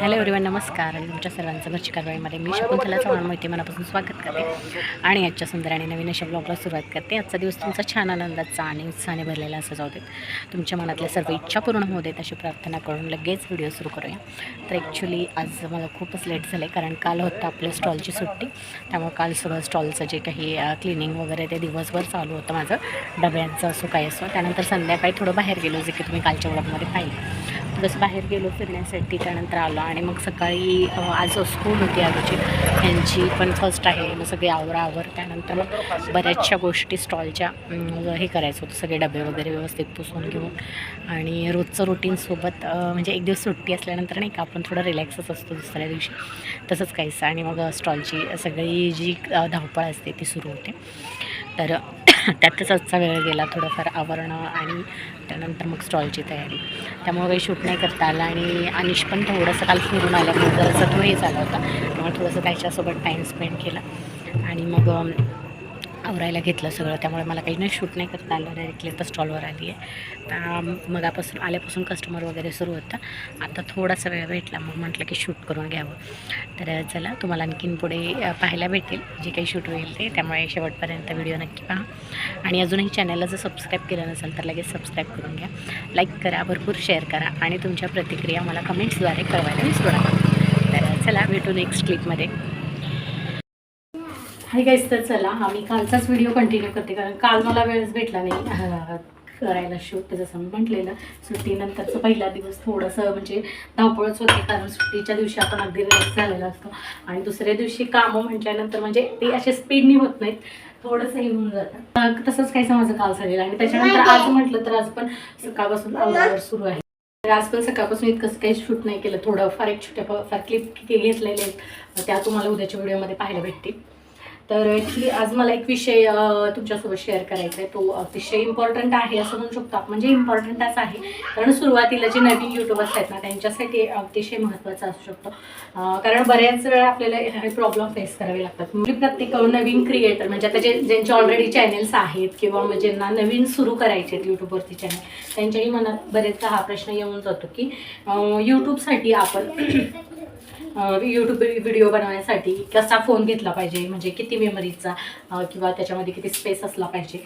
Hello everyone नमस्कार. आणि तुमच्या सर्वांचं घरची कारवाईमध्ये मी शकुंतला चव्हाण माहिती मनापासून स्वागत करते. आणि आजच्या सुंदर आणि नवीन अशा ब्लॉगला सुरुवात करते. आजचा दिवस तुमचा छान आनंदाचा आणि उत्साहाने भरलेला असं जाऊ देत. तुमच्या मनातल्या सर्व इच्छा पूर्ण होऊ देत अशी प्रार्थना करून लगेच व्हिडिओ सुरू करूया. तर ॲक्च्युली आज मला खूपच लेट झालं आहे कारण काल होतं आपल्या स्टॉलची सुट्टी. त्यामुळे काल सगळं स्टॉलचं जे काही क्लिनिंग वगैरे ते दिवसभर चालू होतं माझं. डब्यांचं असो काय असो. त्यानंतर संध्याकाळी थोडं बाहेर गेलो जे की तुम्ही कालच्या ब्लॉगमध्ये पाहिलं. जसं बाहेर गेलो फिरण्यासाठी त्यानंतर आलो आणि मग सकाळी आज स्कूल होती आजची यांची पण फर्स्ट आहे. मग सगळे आवरावर त्यानंतर मग बऱ्याचशा गोष्टी स्टॉलच्या हे करायचं होतं. सगळे डबे वगैरे व्यवस्थित पुसून घेऊन. आणि रोजचं रुटीनसोबत म्हणजे एक दिवस सुट्टी असल्यानंतर नाही का आपण थोडं रिलॅक्सच असतो दुसऱ्या दिवशी. तसंच काहीसं. आणि मग स्टॉलची सगळी जी धावपळ असते ती सुरू होते. तर त्यातच आजचा वेळ गेला थोडंफार आवरणं आणि त्यानंतर मग स्टॉलची तयारी. त्यामुळे काही शूट नाही करता आलं आणि अनिश पण थोडंसं काल फिरून आल्यामुळे जरासं तो हे झाला होता. त्यामुळे थोडंसं त्याच्यासोबत टाईम स्पेंड केला. आणि मग आवरायला घेतलं सगळं. त्यामुळे मला काही नाही शूट नाही करता आलं. डायरेक्टली आता स्टॉलवर आली आहे. तर मगापासून आल्यापासून कस्टमर वगैरे सुरू होतं. आता थोडासा वेळ भेटला मग म्हटलं की शूट करून घ्यावं. तर चला तुम्हाला आणखीन पुढे पाहायला भेटेल. जे काही शूट होईल ते. त्यामुळे शेवटपर्यंत व्हिडिओ नक्की पहा. आणि अजूनही चॅनलला जर सबस्क्राईब केलं नसेल तर लगेच सबस्क्राईब करून घ्या. लाईक करा भरपूर शेअर करा आणि तुमच्या प्रतिक्रिया मला कमेंट्सद्वारे कळवायला विसरू नका तर चला भेटू नेक्स्ट क्लिपमध्ये हाय गाईस तर चला आम्ही कालचाच व्हिडिओ कंटिन्यू करते कारण काल मला वेळच भेटला नाही. करायला शूट जसं मी म्हटलेलं सुट्टीनंतरचा पहिला दिवस थोडंसं म्हणजे धावपळच होते कारण सुट्टीच्या दिवशी आपण अगदी रिलॅक्स झालेला असतो. आणि दुसऱ्या दिवशी कामं म्हटल्यानंतर म्हणजे ते असे स्पीडनी होत नाहीत थोडंसं हे होऊन जातं. तसंच काही माझं काल झालेलं आणि त्याच्यानंतर आज म्हटलं तर आज पण सकाळपासून आवडावर सुरू आहे. तर आज पण सकाळपासून इतकंच काही शूट नाही केलं थोडं फार एक छोट्या फार क्लिप किती घेतलेले आहेत. त्या तुम्हाला उद्याच्या व्हिडिओमध्ये पाहायला भेटतील. तर ॲक्च्युली आज मला एक विषय तुमच्यासोबत शेअर करायचा आहे तो अतिशय इम्पॉर्टंट आहे असं म्हणू शकतो आपण. म्हणजे इम्पॉर्टंटच आहे. कारण सुरुवातीला जे नवीन युट्यूबर्स आहेत ना त्यांच्यासाठी अतिशय महत्त्वाचा असू शकतो. कारण बऱ्याच वेळा आपल्याला हे प्रॉब्लेम फेस करावे लागतात. म्हणजे प्रत्येक नवीन क्रिएटर म्हणजे आता जे ज्यांचे ऑलरेडी चॅनेल्स आहेत किंवा मग ज्यांना नवीन सुरू करायचे आहेत यूट्यूबवरती चॅनल त्यांच्याही मनात बरेचदा हा प्रश्न येऊन जातो की यूट्यूबसाठी आपण यूट्यूब व्हिडिओ बनवण्यासाठी कसा फोन घेतला पाहिजे म्हणजे किती मेमरीचा किंवा त्याच्यामध्ये किती स्पेस असला पाहिजे.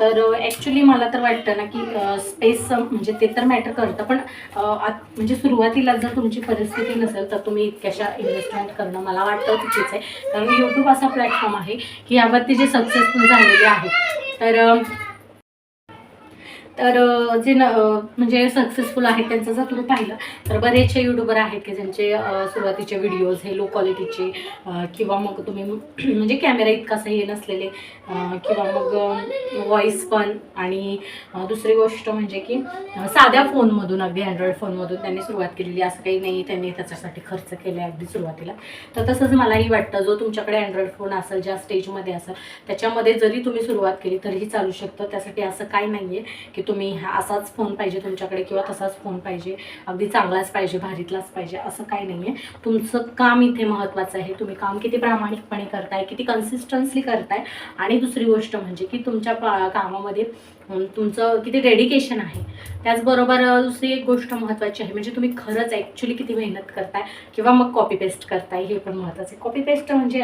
तर ॲक्च्युली मला तर वाटतं ना की स्पेस म्हणजे ते तर मॅटर करतं पण आत- म्हणजे सुरुवातीला जर तुमची परिस्थिती नसेल तर तुम्ही इतक्याशा इन्व्हेस्टमेंट करणं मला वाटतं चुकीचं आहे. कारण यूट्यूब असा प्लॅटफॉर्म आहे की यावरती जे सक्सेसफुल झालेले आहेत. तर तर जे न म्हणजे सक्सेसफुल आहेत त्यांचं जर तुम्ही पाहिलं तर बरेचसे यूट्यूबर आहेत की ज्यांचे सुरुवातीचे व्हिडिओज हे लो क्वालिटीचे किंवा मग तुम्ही म्हणजे कॅमेरा इतकासा हे नसलेले किंवा मग व्हॉईस पण आणि दुसरी गोष्ट म्हणजे की साध्या फोनमधून अगदी अँड्रॉइड फोनमधून त्यांनी सुरुवात केलेली असं काही नाही त्यांनी त्याच्यासाठी खर्च केले अगदी सुरुवातीला. तर तसंच मलाही वाटतं जो तुमच्याकडे अँड्रॉइड फोन असेल ज्या स्टेजमध्ये असेल त्याच्यामध्ये जरी तुम्ही सुरुवात केली तरीही चालू शकतं. त्यासाठी असं काही नाही आहे की तुम्ही हा असाच फोन पाहिजे तुमच्याकडे किंवा तसाच फोन पाहिजे. अगदी चांगलाच पाहिजे भारीतलाच पाहिजे असं काही नाही आहे तुमचं काम इथे महत्त्वाचं आहे. तुम्ही काम किती प्रामाणिकपणे करताय किती कन्सिस्टन्सली करताय. आणि दुसरी गोष्ट म्हणजे की तुमच्या कामामध्ये तुमचं किती डेडिकेशन आहे. त्याचबरोबर दुसरी एक गोष्ट महत्त्वाची आहे म्हणजे तुम्ही खरंच ॲक्च्युली किती मेहनत करताय किंवा मग कॉपी पेस्ट करताय हे पण महत्त्वाचं आहे. कॉपी पेस्ट म्हणजे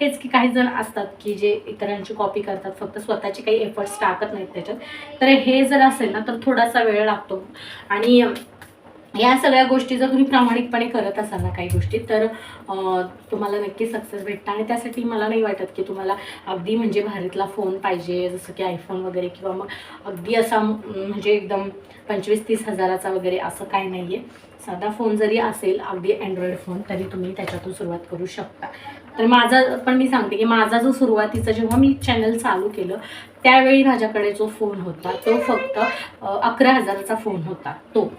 हेच की काही जण असतात की जे इतरांची कॉपी करतात फक्त स्वतःचे काही एफर्ट्स टाकत नाहीत त्याच्यात. तर हे जर असेल ना तर थोडासा वेळ लागतो. आणि या सगळ्या गोष्टी जर तुम्ही प्रामाणिकपणे करत असाल ना काही गोष्टी तर तुम्हाला नक्की सक्सेस भेटतं. आणि त्यासाठी मला नाही वाटत की तुम्हाला अगदी म्हणजे भारीतला फोन पाहिजे जसं की आयफोन वगैरे किंवा मग अगदी असा म्हणजे एकदम पंचवीस तीस हजाराचा वगैरे असं काही नाही आहे साधा फोन जरी असेल अगदी अँड्रॉइड फोन तरी तुम्ही त्याच्यातून सुरुवात करू शकता. तर माझा पण मी सांगते की माझा जो सुरुवातीचा जेव्हा मी चॅनल चालू केलं त्यावेळी माझ्याकडे जो फोन होता तो फक्त अकरा हजाराचा फोन होता. तो.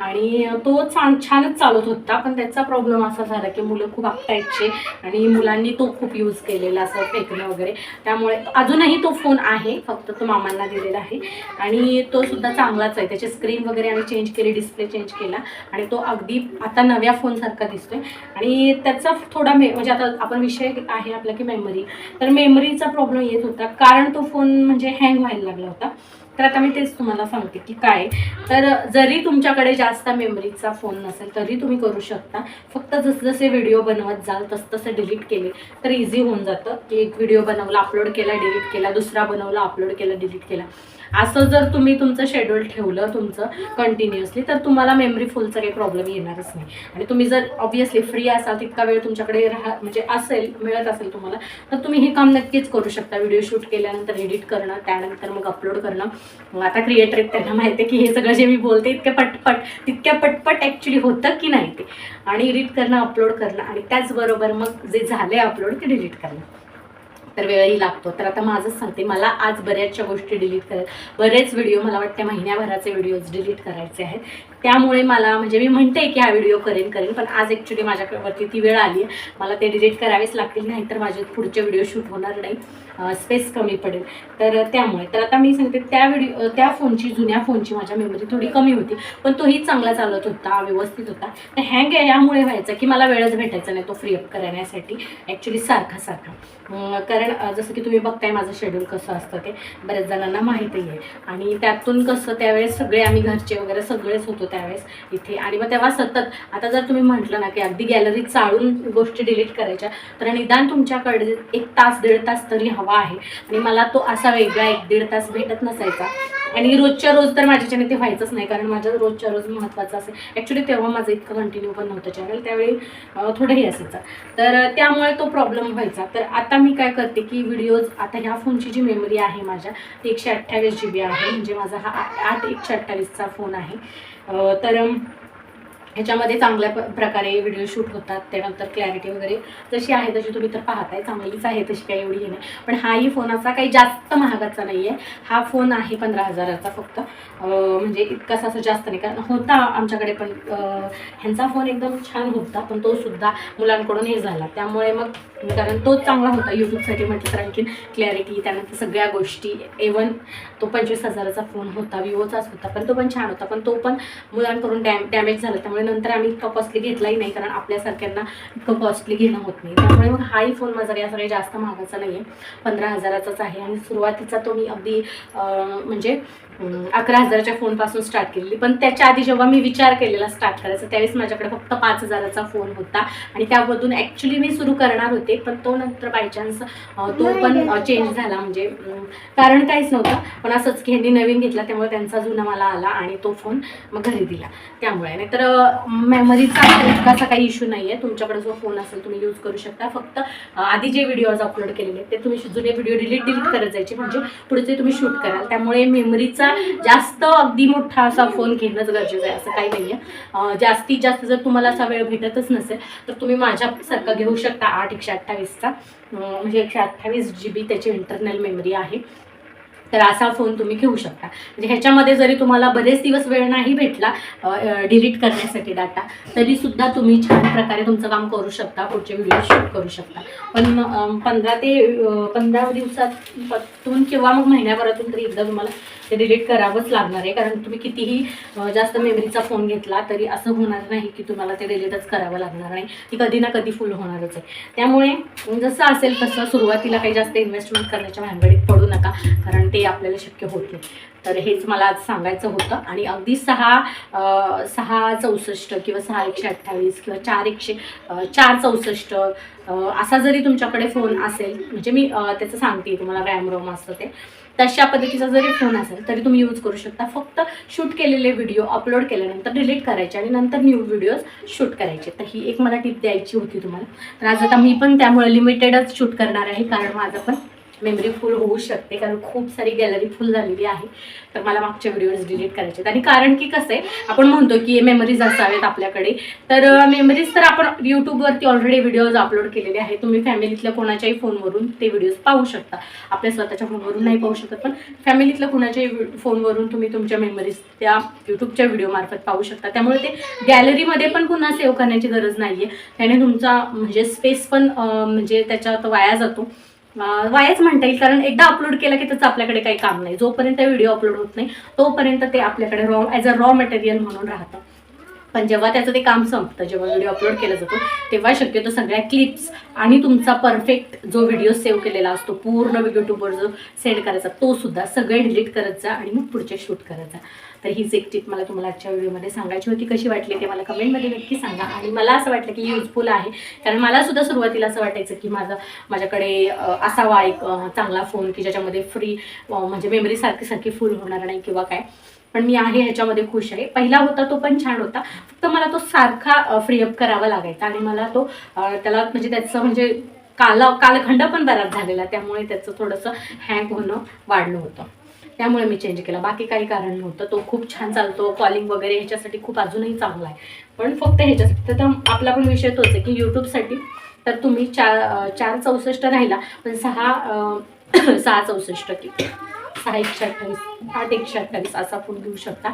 आणि तो छान छानच चालत होता. पण त्याचा प्रॉब्लेम असा झाला की मुलं खूप आपटायचे आणि मुलांनी तो खूप यूज केलेला असं फेकणं वगैरे. त्यामुळे अजूनही तो फोन आहे फक्त तो मामांना दिलेला आहे. आणि तो सुद्धा चांगलाच आहे. त्याची स्क्रीन वगैरे आम्ही चेंज केली डिस्प्ले चेंज केला. आणि तो अगदी आता नव्या फोनसारखा दिसतोय. आणि त्याचा थोडा मे म्हणजे आता आपण विषय आहे आपला की मेमरी तर मेमरीचा प्रॉब्लेम येत होता. कारण तो फोन म्हणजे हँग व्हायला लागला होता. तर आता मी तेच तुम्हाला सांगते की काय तर जरी तुमच्याकडे जास्त मेमरीचा फोन नसेल तरी तुम्ही करू शकता. फक्त जसजसे व्हिडिओ बनवत जाल तसतसे डिलीट केले तर इझी होऊन जातं. की एक व्हिडिओ बनवला अपलोड केला डिलीट केला दुसरा बनवला अपलोड केला डिलीट केला. असं जर तुम्ही तुमचं शेड्यूल ठेवलं तुमचं कंटिन्युअसली तर तुम्हाला मेमरी फुलचा काही प्रॉब्लेम येणारच नाही. आणि तुम्ही जर ऑब्वियसली फ्री असाल तितका वेळ तुमच्याकडे राहा म्हणजे असेल मिळत असेल तुम्हाला तर तुम्ही हे काम नक्कीच करू शकता. व्हिडिओ शूट केल्यानंतर एडिट करणं त्यानंतर मग अपलोड करणं. आता क्रिएटर त्यांना माहिती आहे की हे सगळं जे मी बोलते इतक्या पटपट तितक्या पटपट ॲक्च्युली होतं की नाही ते. आणि एडिट करणं अपलोड करणं आणि त्याचबरोबर मग जे झाले अपलोड ते डिलीट करणं. तर वेळही लागतो. तर आता माझंच सांगते मला आज बऱ्याचशा गोष्टी डिलीट करायला बरेच व्हिडिओ मला वाटते महिन्याभराचे व्हिडिओज डिलीट करायचे आहेत. त्यामुळे मला म्हणजे मी म्हणते की हा व्हिडिओ करेन करेन पण आज ॲक्च्युली माझ्यावरती ती वेळ आली आहे. मला ते डिलीट करावेच लागतील नाही तर माझे पुढचे व्हिडिओ शूट होणार नाही. स्पेस कमी पडेल. तर त्यामुळे तर आता मी सांगते त्या व्हिडिओ त्या फोनची जुन्या फोनची माझ्या मेमरी थोडी कमी होती पण तोही चांगला चालत होता व्यवस्थित होता. तर हँग यामुळे व्हायचा की मला वेळच भेटायचा नाही तो फ्री अप करण्यासाठी ॲक्च्युली सारखा सारखा. कारण जसं की तुम्ही बघताय माझं शेड्यूल कसं असतं ते बऱ्याच जणांना माहितीही आहे आणि त्यातून कसं त्यावेळेस सगळे आम्ही घरचे वगैरे सगळेच होतो त्यावेळेस इथे. आणि मग तेव्हा सतत आता जर तुम्ही म्हटलं ना की अगदी गॅलरीत चाळून गोष्टी डिलीट करायच्या तर निदान तुमच्याकडे एक तास दीड तास तरी हवा आहे. आणि मला तो असा वेगळा एक दीड तास भेटत नसायचा. आणि रोजच्या रोज तर माझ्याच्याने ते व्हायचंच नाही कारण माझ्या रोजच्या रोज महत्त्वाचं असेल ॲक्च्युली तेव्हा माझं इतकं कंटिन्यू पण नव्हतं चॅनल त्यावेळी थोडंही असायचं. तर त्यामुळे तो प्रॉब्लेम व्हायचा. तर आता मी काय करते की व्हिडिओज आता ह्या फोनची जी मेमरी आहे माझ्या ती एकशे अठ्ठावीस जी बी आहे. म्हणजे माझा हा आठ एकशे अठ्ठावीसचा फोन आहे. अं, तर अं, ह्याच्यामध्ये चांगल्या प- प्रकारे व्हिडिओ शूट होतात त्यानंतर क्लॅरिटी वगैरे जशी आहे तशी तुम्ही तर पाहताय चांगलीच आहे तशी काही एवढी हे नाही. पण हाही फोन असा काही जास्त महागाचा नाही आहे हा फोन आहे पंधरा हजाराचा फक्त. म्हणजे इतकासा असं जास्त नाही. कारण होता आमच्याकडे पण ह्यांचा फोन एकदम छान होता पण तो सुद्धा मुलांकडून हे झाला. त्यामुळे मग कारण तोच चांगला होता. यूट्यूबसाठी म्हटलं तर आणखीन क्लॅरिटी त्यानंतर सगळ्या गोष्टी एवन तो पंचवीस हजाराचा फोन होता विवोचाच होता पण तो पण छान होता. पण तो पण मुलांकडून डॅम डॅमेज झाला. त्यामुळे नंतर आम्ही इतका कॉस्टली घेतलाही नाही कारण आपल्यासारख्यांना इतकं कॉस्टली घेणं होत नाही. त्यामुळे मग हाही फोन माझा या सगळ्या जास्त महागाचा नाही आहे पंधरा हजाराचाच आहे आणि सुरुवातीचा तो मी अगदी म्हणजे अकरा हजाराच्या फोनपासून स्टार्ट केलेली. पण त्याच्या आधी जेव्हा मी विचार केलेला स्टार्ट करायचा त्यावेळेस माझ्याकडे फक्त पाच हजाराचा फोन होता. आणि त्यामधून ॲक्च्युली मी सुरू करणार होते पण तो नंतर बाय चान्स तो पण चेंज झाला. म्हणजे कारण काहीच नव्हतं. पण असंच की ह्यांनी नवीन घेतला त्यामुळे त्यांचा जुना मला आला आणि तो फोन मग घरी दिला. त्यामुळे. नाहीतर मेमरीचा इतकासा काही इश्यू नाही आहे तुमच्याकडे जो फोन असेल तुम्ही यूज करू शकता. फक्त आधी जे व्हिडिओज अपलोड केलेले ते तुम्ही जुने व्हिडिओ डिलीट डिलीट करत जायचे. म्हणजे पुढचे तुम्ही शूट कराल. त्यामुळे मेमरीचा जास्त अगदी मोठा असा फोन घेणंच गरजेचं आहे असं काही नाही आहे जास्तीत जास्त जर तुम्हाला असा वेळ भेटतच नसेल तर तुम्ही माझ्यासारखा घेऊ शकता आठ एकशे अठ्ठावीसचा. म्हणजे एकशे अठ्ठावीस जी बी त्याची इंटरनल मेमरी आहे. तर असा फोन तुम्ही घेऊ शकता. म्हणजे ह्याच्यामध्ये जरी तुम्हाला बरेच दिवस वेळ नाही भेटला डिलीट करण्यासाठी डाटा तरी सुद्धा तुम्ही छान प्रकारे तुमचं काम करू शकता पुढचे व्हिडिओ शूट करू शकता. पण पंधरा ते पंधरा दिवसातून किंवा मग महिन्याभरातून तरी एकदा तुम्हाला ते डिलीट करावंच लागणार आहे. कारण तुम्ही कितीही जास्त मेमरीचा फोन घेतला तरी असं होणार नाही की तुम्हाला ते डिलीटच करावं लागणार नाही. ती कधी ना कधी फुल होणारच आहे. त्यामुळे जसं असेल तसं सुरुवातीला काही जास्त इन्व्हेस्टमेंट करण्याच्या भानगडीत पडू नका कारण ते आपल्याला शक्य होत नाही. तर हेच मला आज सांगायचं होतं. आणि अगदी सहा सहा चौसष्ट किंवा सहा एकशे अठ्ठावीस किंवा चार एकशे चार चौसष्ट असा जरी तुमच्याकडे फोन असेल म्हणजे मी त्याचं सांगते तुम्हाला रॅम रोम असतं ते. तशा पद्धतीचा जरी फोन असेल तरी तुम्ही यूज करू शकता. फक्त शूट केलेले व्हिडिओ अपलोड केल्यानंतर डिलीट करायचे आणि नंतर न्यू व्हिडिओज शूट करायचे. तर ही एक मला टीप द्यायची होती तुम्हाला. तर आज आता मी पण त्यामुळे लिमिटेडच शूट करणार आहे कारण माझं पण मेमरी फुल होऊ शकते कारण खूप सारी गॅलरी फुल झालेली आहे. तर मला मागच्या व्हिडिओज डिलीट करायचे आहेत. आणि कारण की कसं आहे आपण म्हणतो की मेमरीज असावेत आपल्याकडे. तर मेमरीज तर आपण यूट्यूबवरती ऑलरेडी व्हिडिओज अपलोड केलेले आहेत. तुम्ही फॅमिलीतल्या कोणाच्याही फोनवरून ते व्हिडिओज पाहू शकता. आपल्या स्वतःच्या फोनवरून नाही पाहू शकत पण फॅमिलीतल्या कोणाच्याही फोनवरून तुम्ही तुमच्या मेमरीज त्या यूट्यूबच्या व्हिडिओमार्फत पाहू शकता. त्यामुळे ते गॅलरीमध्ये पण पुन्हा सेव्ह करण्याची गरज नाही आहे त्याने तुमचा म्हणजे स्पेस पण म्हणजे त्याच्यात वाया जातो. वायाच म्हणता येईल कारण एकदा अपलोड केला की त्याचं आपल्याकडे काही काम नाही. जोपर्यंत व्हिडिओ अपलोड होत नाही तोपर्यंत ते आपल्याकडे raw as a raw material म्हणून राहतं. पण जेव्हा त्याचं ते काम संपतं जेव्हा व्हिडिओ अपलोड केला जातो तेव्हा शक्यतो सगळ्या क्लिप्स आणि तुमचा परफेक्ट जो व्हिडिओ सेव्ह केलेला असतो पूर्ण यूट्यूबवर जो सेंड करायचा तो सुद्धा सगळे डिलीट करत जा आणि मग पुढचे शूट करत जा. तर हीच एक टिप मला तुम्हाला आजच्या व्हिडिओमध्ये सांगायची होती. कशी वाटली ते मला कमेंटमध्ये नक्की सांगा. आणि मला असं वाटलं की युजफुल आहे. कारण मलासुद्धा सुरुवातीला असं वाटायचं की माझा माझ्याकडे असावा एक चांगला फोन की ज्याच्यामध्ये फ्री म्हणजे मेमरी सारखी सारखी फुल होणार नाही किंवा काय. पण मी आहे ह्याच्यामध्ये खुश आहे. पहिला होता तो पण छान होता. फक्त मला तो सारखा फ्री अप करावा लागायचा. आणि मला तो त्याला म्हणजे त्याचं म्हणजे काल कालखंड पण बराच झालेला. त्यामुळे त्याचं थोडंसं हँग होणं वाढलं होतं. त्यामुळे मी चेंज केला. बाकी काही कारण नव्हतं. तो खूप छान चालतो. कॉलिंग वगैरे ह्याच्यासाठी खूप अजूनही चांगला आहे. पण फक्त ह्याच्यासाठी. तर आपला पण विषय तोच आहे की यूट्यूबसाठी तर तुम्ही चार चार चौसष्ट राहिला. पण सहा सहा चौसष्ट की सहा एकशे अठ्ठावीस आठ एकशे अठ्ठावीस असा फोन घेऊ शकता.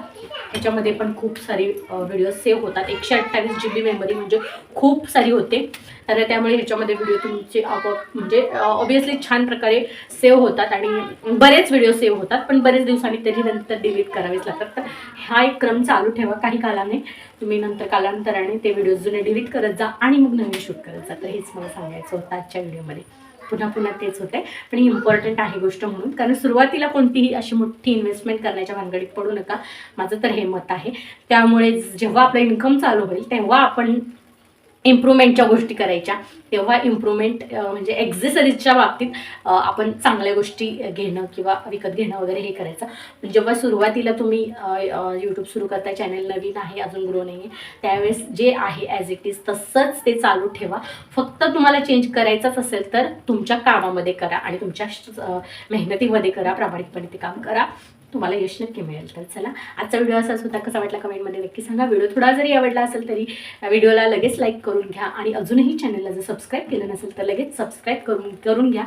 ह्याच्यामध्ये पण खूप सारे व्हिडिओ सेव्ह होतात. एकशे अठ्ठावीस जी बी मेमरी म्हणजे खूप सारी होते. तर त्यामुळे ह्याच्यामध्ये व्हिडिओ तुमचे आपोआप म्हणजे ऑब्विसली छान प्रकारे सेव्ह होतात आणि बरेच व्हिडिओ सेव्ह होतात पण बरेच दिवसांनी तरी नंतर डिलीट करावेच लागतात. तर हा एक क्रम चालू ठेवा काही कालाने. तुम्ही नंतर कालांतराने ते व्हिडिओ जुने डिलीट करत जा आणि मग नवीन शूट करत जा. तर हेच मला सांगायचं होतं आजच्या व्हिडिओमध्ये पुन्हा पुन्हा तेच होते. पण ही इम्पॉर्टंट आहे गोष्ट म्हणून. कारण सुरुवातीला कोणतीही अशी मोठी इन्व्हेस्टमेंट करण्याच्या भानगडीत पडू नका. माझं तर हे मत आहे. त्यामुळे जेव्हा आपलं इन्कम चालू होईल तेव्हा आपण इम्प्रूव्हमेंटच्या गोष्टी करायच्या. तेव्हा इम्प्रूव्हमेंट म्हणजे एक्झेसरीजच्या बाबतीत आपण चांगल्या गोष्टी घेणं किंवा विकत घेणं वगैरे हे करायचं. जेव्हा सुरुवातीला तुम्ही यूट्यूब सुरू करताय चॅनल नवीन आहे अजून ग्रो नाही आहे त्यावेळेस जे आहे ॲज इट इज तसंच ते चालू ठेवा. फक्त तुम्हाला चेंज करायचंच असेल तर तुमच्या कामामध्ये करा आणि तुमच्या मेहनतीमध्ये करा प्रामाणिकपणे ते काम करा. तुम्हाला यश नक्की मिळेल. तर चला आजचा व्हिडिओ असाच होता. कसा वाटला कमेंटमध्ये नक्की सांगा. व्हिडिओ थोडा जरी आवडला असेल तरी व्हिडिओला लगेच लाईक करून घ्या. आणि अजूनही चॅनलला जर सबस्क्राईब केलं नसेल तर लगेच सबस्क्राईब करून करून घ्या.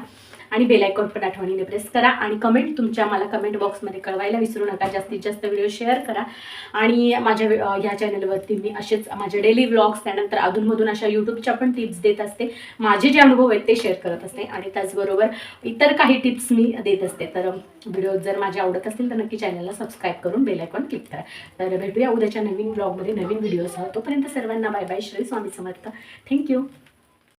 आणि बेल आयकॉन पण आठवणीने प्रेस करा आणि कमेंट तुमच्या मला कमेंट बॉक्समध्ये कळवायला विसरू नका. जास्तीत जास्त व्हिडिओ शेअर करा. आणि माझ्या ह्या चॅनलवरती मी असेच माझे डेली व्लॉग्स त्यानंतर अधूनमधून अशा यूट्यूबच्या पण टिप्स देत असते. माझे जे अनुभव आहेत ते शेअर करत असते. आणि त्याचबरोबर इतर काही टिप्स मी देत असते. तर व्हिडिओ जर माझे आवडत असतील तर नक्की चॅनलला सबस्क्राईब करून बेल आयकॉन क्लिक करा. तर भेटूया उद्याच्या नवीन ब्लॉगमध्ये नवीन व्हिडिओसह तोपर्यंत सर्वांना bye bye Shri Swami Samarth. Thank you